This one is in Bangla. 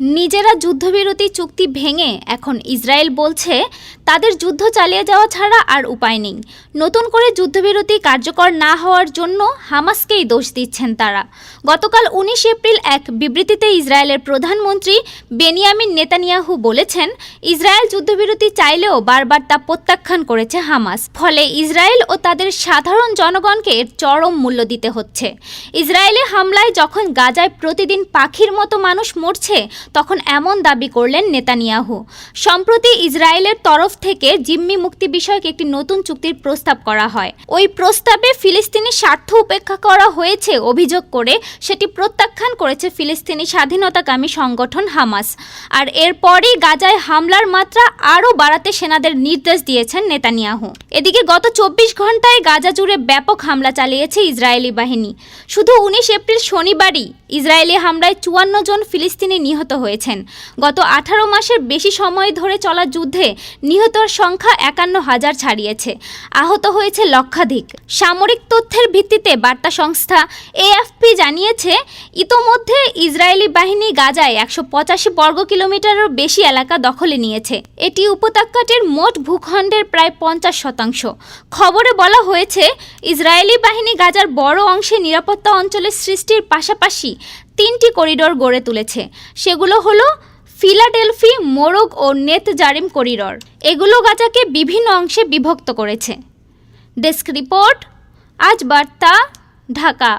নিজেরা যুদ্ধবিরতি চুক্তি ভেঙে এখন ইসরায়েল বলছে, তাদের যুদ্ধ চালিয়ে যাওয়া ছাড়া আর উপায় নেই। নতুন করে যুদ্ধবিরতি কার্যকর না হওয়ার জন্য হামাসকেই দোষ দিচ্ছেন তারা। গতকাল উনিশ এপ্রিল এক বিবৃতিতে ইসরায়েলের প্রধানমন্ত্রী বেনিয়ামিন নেতানিয়াহু বলেছেন, ইসরায়েল যুদ্ধবিরতি চাইলেও বারবার তা প্রত্যাখ্যান করেছে হামাস। ফলে ইসরায়েল ও তাদের সাধারণ জনগণকে এর চরম মূল্য দিতে হচ্ছে। ইসরায়েলি হামলায় যখন গাজায় প্রতিদিন পাখির মতো মানুষ মরছে তখন এমন দাবি করলেন নেতানিয়াহু। সম্প্রতি ইসরায়েলের তরফ থেকে জিম্মি মুক্তি বিষয়ক একটি নতুন চুক্তির প্রস্তাব করা হয়। ওই প্রস্তাবে ফিলিস্তিনি স্বার্থ উপেক্ষা করা হয়েছে অভিযোগ করে সেটি প্রত্যাখ্যান করেছে ফিলিস্তিনি স্বাধীনতাকামী সংগঠন হামাস। আর এরপরই গাজায় হামলার মাত্রা আরও বাড়াতে সেনাদের নির্দেশ দিয়েছেন নেতানিয়াহু। এদিকে গত চব্বিশ ঘন্টায় গাজা জুড়ে ব্যাপক হামলা চালিয়েছে ইসরায়েলি বাহিনী। শুধু উনিশ এপ্রিল শনিবারই ইসরায়েলি হামলায় চুয়ান্ন জন ফিলিস্তিনি নিহত হয়েছেন। গত আঠারো মাসের বেশি সময় ধরে চলা যুদ্ধে নিহতর সংখ্যা একান্ন হাজার ছাড়িয়েছে। আহত হয়েছে লক্ষাধিক। সামরিক তথ্যের ভিত্তিতে বার্তা সংস্থা এএফপি জানিয়েছে, ইতোমধ্যে ইসরায়েলি বাহিনী গাজায় একশো পঁচাশি বর্গ কিলোমিটারেরও বেশি এলাকা দখলে নিয়েছে। এটি উপত্যকাটির মোট ভূখণ্ডের প্রায় পঞ্চাশ শতাংশ। খবরে বলা হয়েছে, ইসরায়েলি বাহিনী গাজার বড় অংশে নিরাপত্তা অঞ্চলের সৃষ্টির পাশাপাশি তিনটি করিডোর গড়ে তুলেছে। সেগুলো হলো ফিলাডেলফি, মোরগ ও নেতজারিম করিডোর। এগুলো গাজাকে বিভিন্ন অংশে বিভক্ত করেছে। ডেস্ক রিপোর্ট, আজ বার্তা, ঢাকা।